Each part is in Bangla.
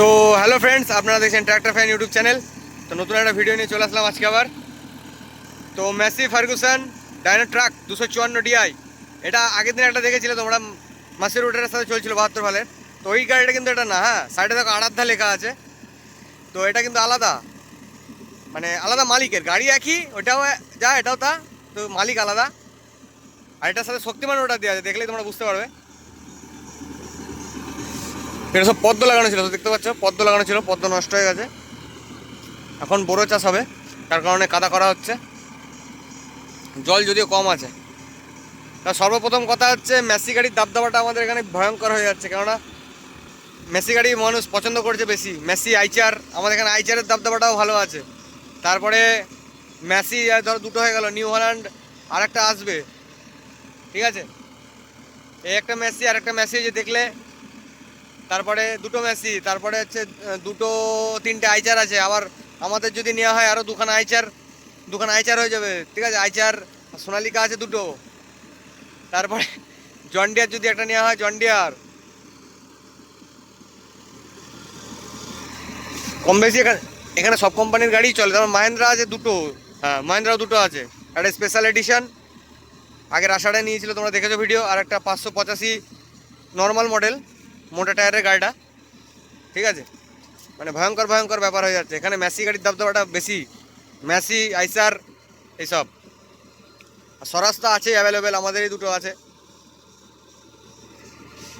তো হ্যালো ফ্রেন্ডস, আপনারা দেখছেন ট্র্যাক্টর ফ্যান ইউটিউব চ্যানেল তো নতুন একটা ভিডিও নিয়ে চলে আসলাম আজকে আবার। তো মেসি ফার্গুসন ডাইনো ট্রাক দুশো চুয়ান্ন ডিআই এটা আগের দিন একটা দেখেছিলে তোমরা মাসের রোডের সাথে চলছিল বাহাত্তর ভালের তো ওই গাড়িটা কিন্তু এটা না হ্যাঁ সাইডে দেখো আরাধ্যা লেখা আছে। তো এটা কিন্তু আলাদা। মানে আলাদা মালিকের, গাড়ি একই ওটাও যা, এটাও তা, তো মালিক আলাদা। আর এটার সাথে শক্তিমান ওটা দেওয়া আছে, দেখলেই তোমরা বুঝতে পারবে। এটা সব পদ্ম লাগানো ছিল, তো দেখতে পাচ্ছ, পদ্ম লাগানো ছিল, পদ্ম নষ্ট হয়ে গেছে। এখন বোরো চাষ হবে, তার কারণে কাদা করা হচ্ছে। জল যদিও কম আছে। তা সর্বপ্রথম কথা হচ্ছে, মেসি গাড়ির দাবদাবাটা আমাদের এখানে ভয়ঙ্কর হয়ে যাচ্ছে, কেননা মেসি গাড়ি মানুষ পছন্দ করছে বেশি। মেসি, আইচার, আমাদের এখানে আইচারের দাবদাবাটাও ভালো আছে। তারপরে মেসি ধরো দুটো হয়ে গেল, নিউ হল্যান্ড আর একটা আসবে। ঠিক আছে? এই একটা মেসি আর একটা মেসি যে দেখলে তারপরে দুটো মেসি, তারপরে হচ্ছে দুটো, তিনটে আইচার আছে। আবার আমাদের যদি নেওয়া হয় আরও দুখানা আইচার দুখানা আইচার হয়ে যাবে। ঠিক আছে? আইচার সোনালিকা আছে দুটো। তারপরে জন্ডিয়ার যদি একটা নেওয়া হয় জন্ডিয়ার কম বেশি এখানে এখানে সব কোম্পানির গাড়ি চলে। তারপর মাহেন্দ্রা আছে দুটো। হ্যাঁ মাহেন্দ্রাও দুটো আছে। একটা স্পেশাল এডিশন আগের আষাঢ়ে নিয়েছিল, তোমরা দেখেছ ভিডিও আর একটা পাঁচশো পঁচাশি নর্মাল মডেল মোটা টায়ারের গাড়িটা, ঠিক আছে? মানে ভয়ঙ্কর ভয়ঙ্কর ব্যাপার হয়ে যাচ্ছে। এখানে ম্যাসি গাড়ির দাবদাবাটা বেশি। ম্যাসি আইসার, এইসব। আর স্বরাজ তো আছেই অ্যাভেলেবেল আমাদেরই দুটো আছে।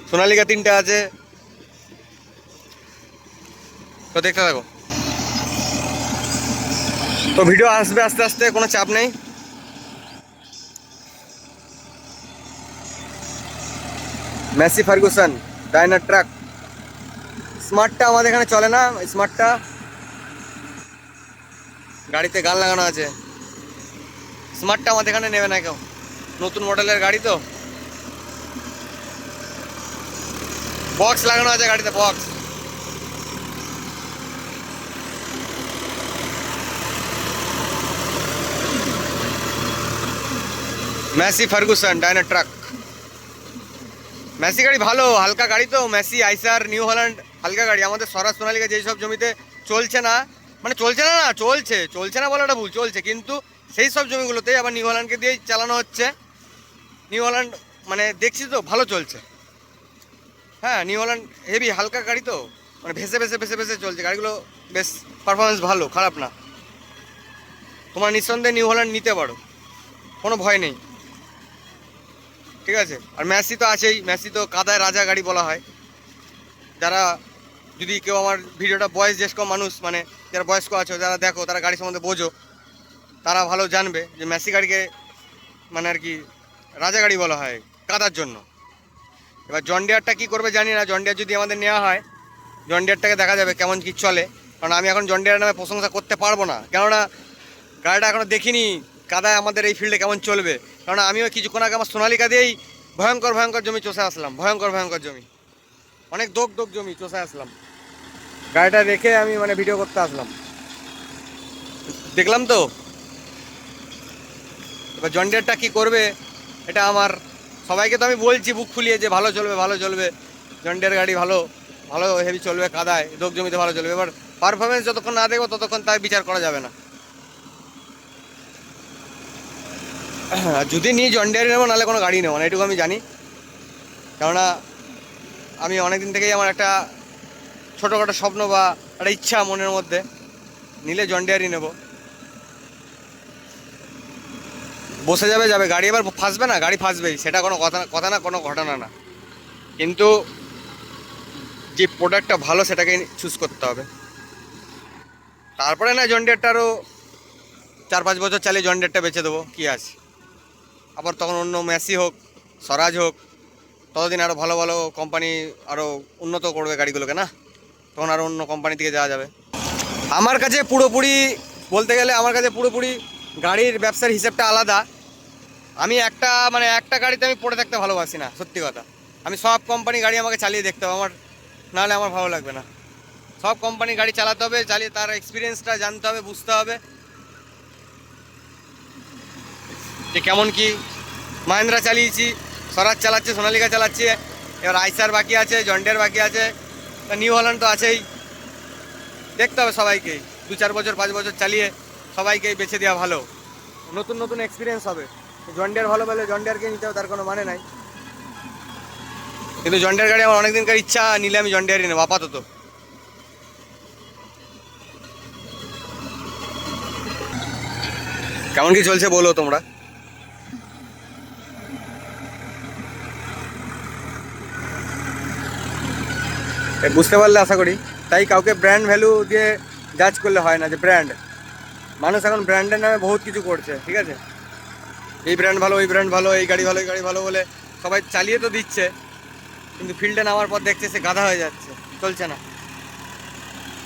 সোনালিকা তিনটে আছে। তো দেখতে থাকো। তো ভিডিও আসবে আস্তে আস্তে, কোনো চাপ নেই। Massey Ferguson. ডাইনার ট্রাক স্মার্টটা আমাদের এখানে চলে না স্মার্টটা গাড়িতে গান লাগানো আছে। স্মার্টটা আমাদের এখানে নেবে না কেউ। নতুন মডেলের গাড়ি তো। বক্স লাগানো আছে গাড়িতে box Massey Ferguson DynaTrack Massey গাড়ি ভালো, হালকা গাড়ি তো ম্যাসি আইসার, নিউ হল্যান্ড, হালকা গাড়ি। আমাদের স্বরাজ সোনালিকা যেই সব জমিতে চলছে না মানে চলছে না না, চলছে চলছে না বলাটা ভুল, চলছে, কিন্তু সেই সব জমিগুলোতে আবার নিউ হল্যান্ডকে দিয়েই চালানো হচ্ছে। নিউ হল্যান্ড মানে দেখছি তো, ভালো চলছে। হ্যাঁ নিউ হল্যান্ড হেভি হালকা গাড়ি তো মানে ভেসে ভেসে ভেসে ভেসে চলছে। গাড়িগুলো বেশ পারফরমেন্স ভালো, খারাপ না। তোমার নিঃসন্দেহে নিউ হল্যান্ড নিতে পারো, কোনো ভয় নেই। ঠিক আছে? আর মেসি তো আছেই। মেসি তো কাদায় রাজা গাড়ি বলা হয়। যারা যদি কেউ আমার ভিডিওটা বয়স জ্যেষ্ঠ মানুষ মানে যারা বয়স্ক আছো, যারা দেখো, তারা গাড়ি সম্বন্ধে বোঝো, তারা ভালো জানবে যে মেসি গাড়িকে মানে আর কি, রাজা গাড়ি বলা হয় কাদার জন্য। এবার জন্ডিয়ারটা কী করবে জানি না। জন্ডিয়ার যদি আমাদের নেওয়া হয় জন্ডিয়ারটাকে দেখা যাবে কেমন কি চলে। কারণ আমি এখন জন্ডিয়ার নামে প্রশংসা করতে পারব না। কেননা, গাড়িটা এখনও দেখিনি, কাদায় আমাদের এই ফিল্ডে কেমন চলবে। কারণ আমিও কিছুক্ষণ আগে আমার সোনালিকা দিয়েই ভয়ঙ্কর ভয়ঙ্কর জমি চষে আসলাম, ভয়ঙ্কর ভয়ঙ্কর জমি। অনেক দোক দোক জমি চষে আসলাম। গাড়িটা রেখে আমি মানে ভিডিও করতে আসলাম। দেখলাম তো? এবার জন্ডিয়ারটা কী করবে? এটা আমার সবাইকে তো আমি বলছি, বুক ফুলিয়ে যে ভালো চলবে ভালো চলবে। জন্ডিয়ার গাড়ি ভালো ভালো হেভি চলবে, কাদায়, দোক জমিতে ভালো চলবে। এবার পারফরমেন্স যতক্ষণ না দেখব, ততক্ষণ তাই বিচার করা যাবে না। যদি নিয়ে জন্ডিয়ারি নেব, নাহলে কোনো গাড়ি নেব না, এটুকু আমি জানি। কেননা, আমি অনেক দিন থেকেই আমার একটা ছোটোখাটো স্বপ্ন বা একটা ইচ্ছা মনের মধ্যে। নিলে জন জন্ডিয়ারি নেব। বসে যাবে যাবে। গাড়ি এবার ফাঁসবে না, গাড়ি ফাঁসবেই। সেটা কোনো কথা কথা না, কোনো ঘটনা না। কিন্তু যে প্রোডাক্টটা ভালো, সেটাকে চুজ করতে হবে। তারপরে না জন্ডিয়ারটা আরও চার পাঁচ বছর চালিয়ে জন্ডিয়ারটা বেচে দেবো, কী আছে? আবার তখন অন্য মেসি হোক, স্বরাজ হোক, ততদিন আরও ভালো ভালো কোম্পানি আরও উন্নত করবে গাড়িগুলোকে, না? তখন আরও অন্য কোম্পানি থেকে যাওয়া যাবে। আমার কাছে পুরোপুরি, বলতে গেলে আমার কাছে পুরোপুরি গাড়ির ব্যবসার হিসেবটা আলাদা। আমি একটা মানে একটা গাড়িতে আমি পড়ে থাকতে ভালোবাসি না, সত্যি কথা। আমি সব কোম্পানি গাড়ি আমাকে চালিয়ে দেখতে হবে, আমার নাহলে আমার ভালো লাগবে না। সব কোম্পানি গাড়ি চালাতে হবে, চালিয়ে তার এক্সপিরিয়েন্সটা জানতে হবে, বুঝতে হবে। যে কেমন কি মাহেন্দ্রা চালিয়েছি, স্বরাজ চালাচ্ছে, সোনালিকা চালাচ্ছে, এবার আইসার বাকি আছে, জন্ডের বাকি আছে নিউ হল্যান্ড তো আছেই। দেখতে হবে সবাইকেই দু চার বছর, পাঁচ বছর চালিয়ে সবাইকেই বেছে দেওয়া ভালো। নতুন নতুন এক্সপিরিয়েন্স হবে। জন্ডিয়ার ভালো বলে জন্ডিয়ারকে নিতে হবে, তার কোনো মানে নাই। কিন্তু জন্ডিয়ার গাড়ি আমার অনেকদিনকার ইচ্ছা, নিলে আমি জন্ডিয়ারই নেব, আপাতত। কেমন কি চলছে বলো তোমরা? বুঝতে পারলে আশা করি। তাই কাউকে ব্র্যান্ড ভ্যালু দিয়ে জাজ করলে হয় না যে ব্র্যান্ড মানুষ এখন ব্র্যান্ডের নামে বহুত কিছু করছে, ঠিক আছে? এই ব্র্যান্ড ভালো, ওই ব্র্যান্ড ভালো, এই গাড়ি ভালো, এই গাড়ি ভালো বলে সবাই চালিয়ে তো দিচ্ছে, কিন্তু ফিল্ডে নামার পর দেখছে সে গাধা হয়ে যাচ্ছে, চলছে না।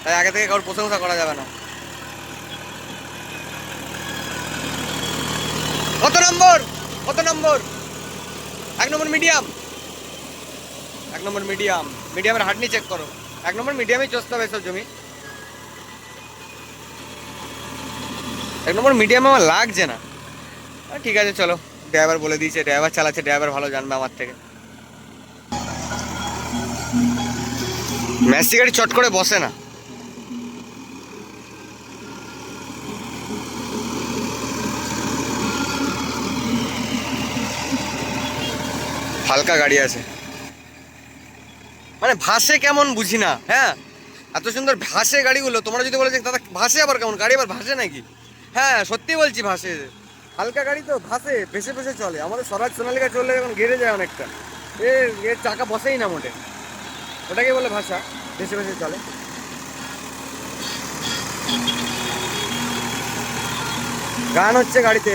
তাই আগে থেকে কারোর প্রশংসা করা যাবে না। কত নম্বর? কত নম্বর? এক নম্বর মিডিয়াম এক নম্বর মিডিয়াম মিডিয়ামের হাটনি চেক করো। এক নম্বর মিডিয়ামই চসতে হবে এসব জমি। এক নম্বর মিডিয়ামে আমার লাগছে না। ঠিক আছে, চলো। ড্রাইভার বলে দিয়েছে, ড্রাইভার চালাচ্ছে, ড্রাইভার ভালো জানবে আমার থেকে। ম্যাসি গাড়ি চট করে বসে না। হালকা গাড়ি আছে। মানে ভাসে কেমন বুঝি না হ্যাঁ? এত সুন্দর ভাসে গাড়িগুলো, তোমরা যদি বলে যে, দাদা, ভাসে আবার কেমন? গাড়ি আবার ভাসে নাকি? হ্যাঁ সত্যি বলছি ভাসে। হালকা গাড়ি তো ভাসে, ভেসে ভেসে চলে। আমাদের স্বরাজ সোনালিকা চললে এখন গেড়ে যায় অনেকটা। এ এর চাকা বসেই না মোটে। ওটাকে বলে ভাষা ভেসে ভেসে চলে। গান হচ্ছে গাড়িতে,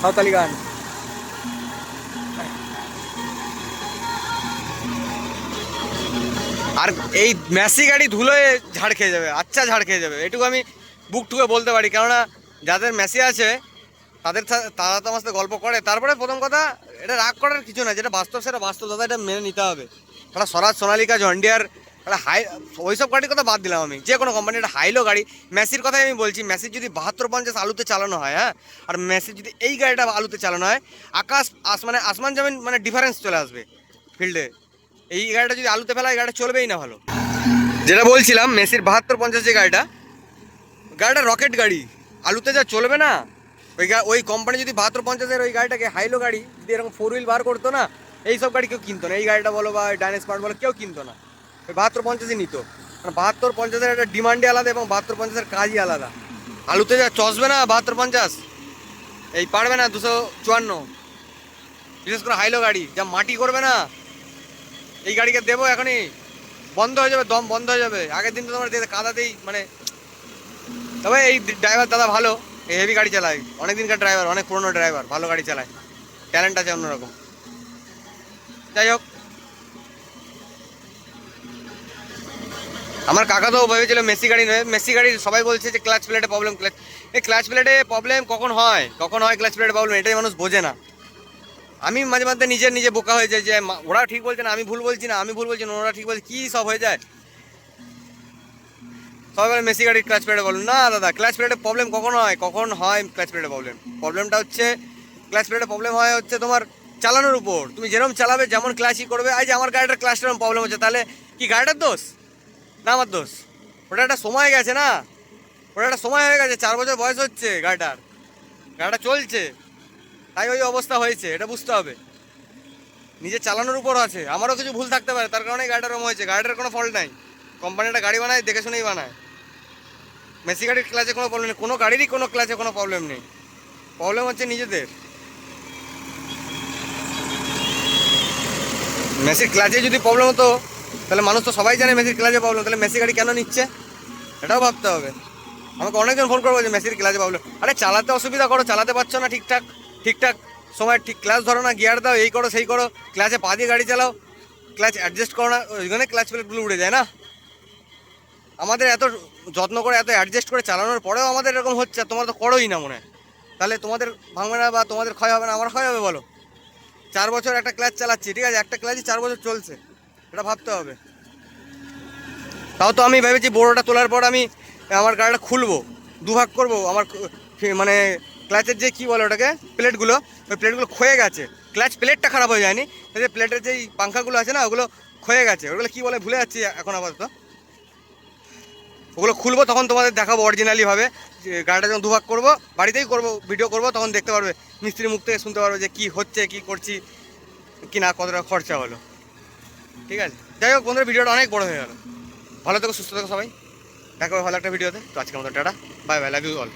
সাঁওতালি গান। আর এই মেসি গাড়ি ধুলোয় ঝাড় খেয়ে যাবে আচ্ছা ঝাড় খেয়ে যাবে। এটুকু আমি বুক টুকে বলতে পারি, কেননা যাদের মেসি আছে, তাদের তারা তো আমার সাথে গল্প করে। তারপরে প্রথম কথা, এটা রাগ করার কিছু না যেটা বাস্তব সেটা বাস্তব, দাদা এটা মেনে নিতে হবে। একটা স্বরাজ সোনালিকা জন্ডিয়ার একটা হাই ওইসব গাড়ির কথা বাদ দিলাম আমি। যে কোনো কোম্পানি একটা হাইলো গাড়ি। মেসির কথাই আমি বলছি মেসির যদি বাহাত্তর পঞ্চাশ আলুতে চালানো হয় হ্যাঁ? আর মেসির যদি এই গাড়িটা আলুতে চালানো হয়, আকাশ, আসমানে আসমান জমিন মানে ডিফারেন্স চলে আসবে ফিল্ডে এই গাড়িটা যদি আলুতে ফেলা এই গাড়িটা চলবেই না ভালো। যেটা বলছিলাম, মেসির বাহাত্তর, পঞ্চাশ যে গাড়িটা গাড়িটা রকেট গাড়ি। আলুতে যা চলবে না, ওই ওই কোম্পানি যদি বাহাত্তর, পঞ্চাশের ওই গাড়িটাকে হাইলো গাড়ি, যদি এরকম ফোর হুইল বার করতো না, এই সব গাড়ি কেউ কিনতো না। এই গাড়িটা বলো বা ডাইনেস্পার্ট বলো, কেউ কিনতো না। ওই বাহাত্তর, পঞ্চাশই নিত। কারণ বাহাত্তর, পঞ্চাশের একটা ডিমান্ডই আলাদা এবং বাহাত্তর, পঞ্চাশের কাজই আলাদা। আলুতে যা চসবে না বাহাত্তর, পঞ্চাশ, এই পারবে না দুশো চুয়ান্ন। বিশেষ করে হাইলো গাড়ি, যা মাটি করবে না এই গাড়িকে দেবো এখনই। বন্ধ হয়ে যাবে, দম বন্ধ হয়ে যাবে। আগের দিন তো তোমার কাদাতেই মানে তবে এই ড্রাইভার দাদা ভালো, এই হেভি গাড়ি চালায়। অনেক দিনকার ড্রাইভার, অনেক পুরনো ড্রাইভার, ভালো গাড়ি চালায়। ট্যালেন্ট আছে অন্যরকম। যাই হোক। আমার কাকা তো ভেবেছিল মেসি গাড়ি নয়। মেসি গাড়ি সবাই বলছে যে ক্লাচ প্লেটে প্রবলেম ক্লাচ এই ক্লাচ প্লেটে প্রবলেম কখন হয়? কখন হয় ক্লাচ প্লেটে প্রবলেম এটাই মানুষ বোঝে না। আমি মাঝে মাঝে নিজের নিজে বোকা হয়ে যাই যে ওরা ঠিক বলছে না, আমি ভুল বলছি না, আমি ভুল বলছি না, ওরা ঠিক বলছে, কী সব হয়ে যায়? সবাই বলে, মেসি গাড়ির ক্লাচ প্লেটে বলুন। না, দাদা, ক্লাচ প্লেটে প্রবলেম কখন হয়? কখন হয় ক্লাচ প্লেটে প্রবলেম প্রবলেমটা হচ্ছে, ক্লাচ প্লেটে প্রবলেম হয় হচ্ছে তোমার চালানোর উপর। তুমি যেরকম চালাবে, যেমন ক্লাচই করবে এই যে আমার গাড়িটার ক্লাচটা এরকম প্রবলেম হচ্ছে, তাহলে কি গাড়িটার দোষ? না, আমার দোষ। ওটা একটা সময় গেছে না? ওটা একটা সময় হয়ে গেছে, চার বছর বয়স হচ্ছে গাড়িটার। গাড়িটা চলছে। তাই ওই অবস্থা হয়েছে, এটা বুঝতে হবে। নিজে চালানোর উপর আছে, আমারও কিছু ভুল থাকতে পারে, তার কারণে গাড়িটা রম হয়েছে, গাড়িটার কোনো ফল্ট নাই। কোম্পানিটা গাড়ি বানায়, দেখে শুনেই বানায়। মেসি গাড়ির ক্লাচে কোনো প্রবলেম নেই, কোনো গাড়িরই কোনো ক্লাচে কোনো প্রবলেম নেই। প্রবলেম হচ্ছে নিজেদের। মেসির ক্লাচে যদি প্রবলেম হতো, তাহলে মানুষ তো সবাই জানে মেসির ক্লাচে প্রবলেম তাহলে মেসি গাড়ি কেন নিচ্ছে? এটাও ভাবতে হবে। আমাকে অনেকজন ফোন করব যে মেসির ক্লাচে প্রবলেম আরে চালাতে অসুবিধা করো, চালাতে পারছ না ঠিকঠাক? ঠিকঠাক সময়, ঠিক ক্লাচ ধরো না গিয়ার দাও, এই করো, সেই করো ক্লাচে পা দিয়ে গাড়ি চালাও ক্লাচ অ্যাডজাস্ট করো না ওই ওইখানে ক্লাচ প্লেটগুলো উড়ে যায় না। আমাদের এত যত্ন করে, এত অ্যাডজাস্ট করে চালানোর পরেও আমাদের এরকম হচ্ছে তোমরা তো করোই না মনে হয়। তাহলে তোমাদের ভাঙবে না বা তোমাদের ক্ষয় হবে না, আমার ক্ষয় হবে বলো। চার বছর একটা ক্লাচ চালাচ্ছি, ঠিক আছে? একটা ক্লাচই চার বছর চলছে, এটা ভাবতে হবে। তাও তো আমি ভেবেছি বড়োটা তোলার পর আমি আমার গাড়িটা খুলবো, দুভাগ করব, আমার মানে ক্লাচের যে কী বলে ওটাকে? প্লেটগুলো, ওই প্লেটগুলো ক্ষয়ে গেছে। ক্লাচ প্লেটটা খারাপ হয়ে যায়নি। যে প্লেটের যেই পাংখাগুলো আছে না, ওগুলো ক্ষয়ে গেছে। ওগুলো কী বলে ভুলে যাচ্ছি এখন আপাতত। ওগুলো খুলবো, তখন তোমাদের দেখাবো অরিজিনালিভাবে যে গাড়িটা যখন দুভাগ করব, বাড়িতেই করব ভিডিও করব, তখন দেখতে পারবে। মিস্ত্রি মুখ থেকে শুনতে পারবে যে কি হচ্ছে, কি করছি কি না কতটা খরচা হলো। ঠিক আছে? যাই হোক বন্ধুরা ভিডিওটা অনেক বড় হয়ে গেল। ভালো থেকো, সুস্থ থেকো সবাই। দেখা ভালো একটা ভিডিওতে তো। আজকে আমাদের tata. Bye bye love you all